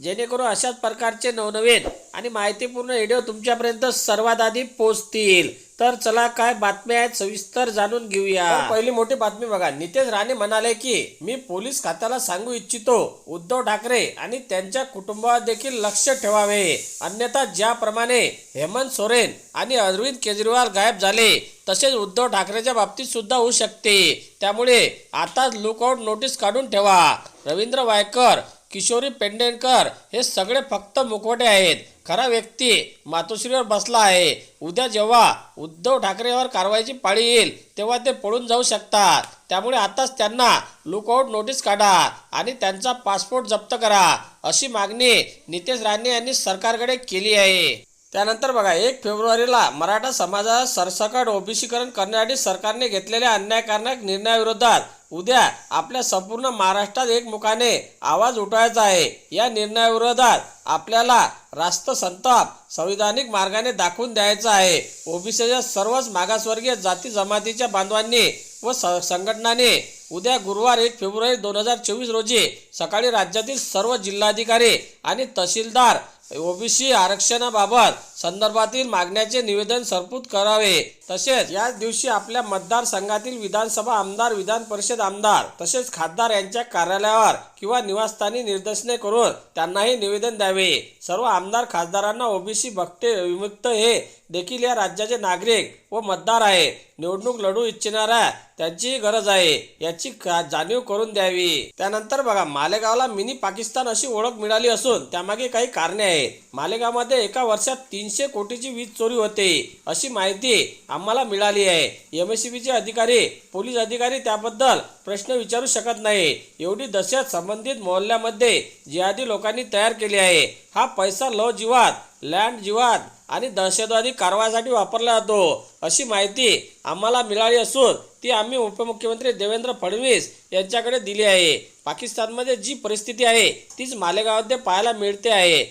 जेणेकरून अशाच प्रकारचे नवनवीन आणि माहितीपूर्ण व्हिडिओ तुमच्यापर्यंत सर्वात आधी पोहोचतील. तर चला काय बातम्या आहेत सविस्तर जाणून घेऊया. पहिली मोठी बातमी बघा. नितेश राणे म्हणाले की मी पोलीस खात्याला सांगू इच्छितो. उद्धव ठाकरे आणि त्यांच्या कुटुंबावर देखील लक्ष ठेवावे. अन्यथा ज्याप्रमाणे हेमंत सोरेन आणि अरविंद केजरीवाल गायब झाले तसेच उद्धव ठाकरेच्या बाबतीत सुद्धा होऊ शकते. त्यामुळे आताच लुकआउट नोटीस काढून ठेवा. रवींद्र वायकर किशोरी पेंडेकर हे सगळे फक्त मुखवटे आहेत. खरा व्यक्ती मातोश्रीवर बसला आहे. उद्या जेव्हा उद्धव ठाकरेवर कारवाईची पाळी येईल तेव्हा ते पळून जाऊ शकतात. त्यामुळे आताच त्यांना लुकआउट नोटीस काढा आणि त्यांचा पासपोर्ट जप्त करा अशी मागणी नितेश राणे यांनी सरकारकडे केली आहे. त्यानंतर बघा एक फेब्रुवारीला मराठा समाजाचा सरसकट ओबीसीकरण करण्यासाठी सरकारने घेतलेल्या अन्यायकारक निर्णयाविरोधात उद्या आपल्या संपूर्ण महाराष्ट्रात एकमुखाने आवाज उठवायचा आहे. या निर्णयाविरोधात आपल्याला रास्त संताप संविधानिक मार्गाने दाखवून द्यायचा आहे. ओबीसीच्या सर्वच मागासवर्गीय जाती जमातीच्या बांधवांनी व संघटनाने उद्या गुरुवार एक फेब्रुवारी दोन हजार चोवीस रोजी सकाळी राज्यातील सर्व जिल्हाधिकारी आणि तहसीलदार ओबीसी आरक्षणाबाबत संदर्भातील मागण्याचे निवेदन सरपूत करावे. तसेच याच दिवशी आपल्या मतदारसंघातील विधानसभा आमदार विधान परिषद आमदार तसेच खासदार यांच्या कार्यालयावर किंवा निवासस्थानी निर्देशने करून त्यांनाही निवेदन द्यावे. सर्व आमदार खासदारांना ओबीसी भक्ते विमुक्त हे देखील या राज्याचे नागरिक व मतदार आहे निवडणूक लढू इच्छिणाऱ्या त्यांची गरज आहे याची का- जाणीव करून द्यावी. त्यानंतर बघा मालेगावला मिनी पाकिस्तान अशी ओळख मिळाली असून त्यामागे काही कारणे आहेत. मालेगावमध्ये एका वर्षात तीनशे कोटीची वीज चोरी होते अशी माहिती आम्हाला मिळाली आहे. एमएससीबीचे अधिकारी पोलीस अधिकारी त्याबद्दल प्रश्न विचारू शकत नाही. एवढी दहशत संबंधित मोहल्ल्यामध्ये जिहादी लोकांनी तयार केली आहे. हा पैसा लव जीवात लँड जीवात आणि दहशतवादी कारवाईसाठी वापरला जातो. अशी माहिती आम्हाला मिळाली असून ती आम्ही उपमुख्यमंत्री देवेंद्र फडणवीस यांच्याकडे दिली आहे. पाकिस्तानमध्ये जी परिस्थिती आहे तीच मालेगावमध्ये पाहायला मिळते आहे.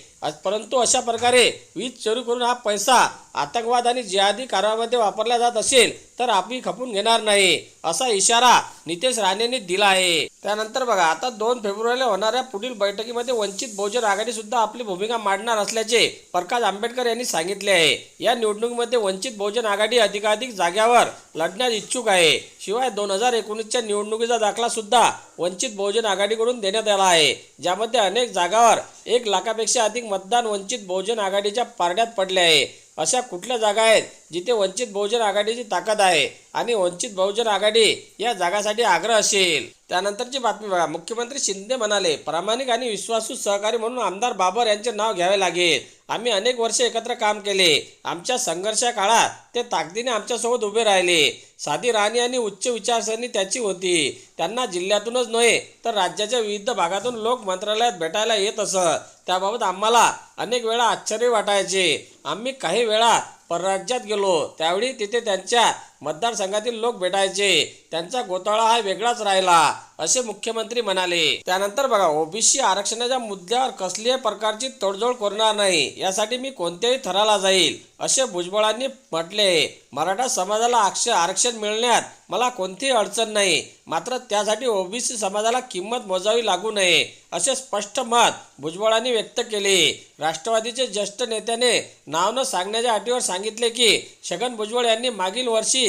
परंतु अशा प्रकारे वीज चोरी करून हा पैसा आतंकवाद आणि जिहादी कारवाईमध्ये वापरला जात असेल तर आपली खपून घेणार नाही असा इशारा नितेश राणेंनी दिला आहे. त्यानंतर बघा आता दोन फेब्रुवारीला होणाऱ्या पुढील बैठकीमध्ये वंचित बहुजन आघाडी सुद्धा आपली भूमिका मांडणार असल्याचे प्रकाश आंबेडकर यांनी सांगितले आहे. या निवडणुकीमध्ये वंचित बहुजन आघाडी अधिकाधिक जाग्यावर लढण्यास इच्छुक आहे. शिवाय दोन हजार एकोणीसच्या निवडणुकीचा दाखला सुद्धा वंचित बहुजन आघाडीकडून देण्यात आला आहे. ज्यामध्ये अनेक जागावर एक लाखापेक्षा अधिक मतदान वंचित बहुजन आघाडीच्या पारड्यात पडले आहे. अशा कुठल्या जागा आहेत जिथे वंचित बहुजन आघाडीची ताकद आहे आणि वंचित बहुजन आघाडी या जागासाठी आग्रह असेल. त्यानंतरची बातमी बघा. मुख्यमंत्री शिंदे म्हणाले प्रामाणिक आणि विश्वासू सहकारी म्हणून आमदार बाबर यांचे नाव घ्यावे लागेल. आम्ही अनेक वर्षे एकत्र काम केले. आमच्या संघर्षा काळात ते ताकदीने आमच्यासोबत उभे राहिले. साधी राणी आणि उच्च विचारसरणी त्याची होती. त्यांना जिल्ह्यातूनच नव्हे तर राज्याच्या विविध भागातून लोक मंत्रालयात भेटायला येत असत. त्याबाबत आम्हाला अनेक वेळा आश्चर्य वाटायचे. आम्ही काही वेळा परराज्यात गेलो त्यावेळी तिथे त्यांच्या मतदारसंघातील लोक भेटायचे. त्यांचा गोताळा हा वेगळाच राहिला असे मुख्यमंत्री म्हणाले. त्यानंतर बघा ओबीसी आरक्षणाच्या मुद्द्यावर कसल्याही प्रकारची तडजोड करणार नाही यासाठी मी कोणत्याही थराला जाईल असे भुजबळांनी म्हटले. मराठा समाजाला आक्ष आरक्षण मिळण्यात मला कोणतीही अडचण नाही मात्र त्यासाठी ओबीसी समाजाला किंमत मोजावी लागू नये असे स्पष्ट मत भुजबळांनी व्यक्त केले. राष्ट्रवादीचे ज्येष्ठ नेत्याने नाव न सांगण्याच्या अटीवर सांगितले की छगन भुजबळ यांनी मागील वर्षी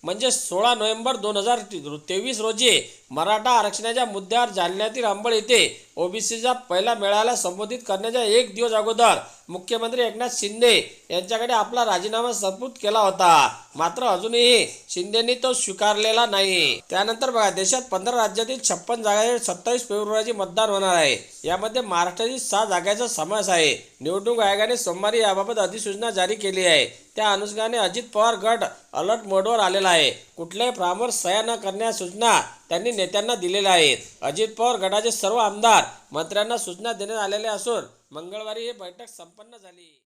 म्हणजे सोळा नोव्हेंबर दोन हजार तेवीस रोजी मराठा आरक्षणाच्या मुद्द्यावर जालन्यातील अंबळ येथे ओबीसीचा पहिला मेळाव्याला संबोधित करण्याच्या एक दिवस अगोदर मुख्यमंत्री एकनाथ शिंदे यांच्याकडे आपला राजीनामा सपूत केला होता. मात्र अजूनही शिंदेनी तो स्वीकारलेला नाही. त्यानंतर बघा देशात पंधरा राज्यातील छप्पन जागा सत्तावीस फेब्रुवारीचे मतदान होणार आहे. यामध्ये महाराष्ट्रातील सहा जागांचा समावेश आहे. निवडणूक आयोगाने सोमवारी याबाबत अधिसूचना जारी केली आहे. त्या अनुषंगाने अजित पवार गट अलर्ट मोडवर आलेला आहे. कुठल्याही फॉर्मवर सह्या न करण्याच्या सूचना त्यांनी नेत्यांना दिलेल्या आहेत. अजित पवार गटाचे सर्व आमदार मंत्र्यांना सूचना देण्यात आलेल्या असून मंगळवारी ही बैठक संपन्न झाली.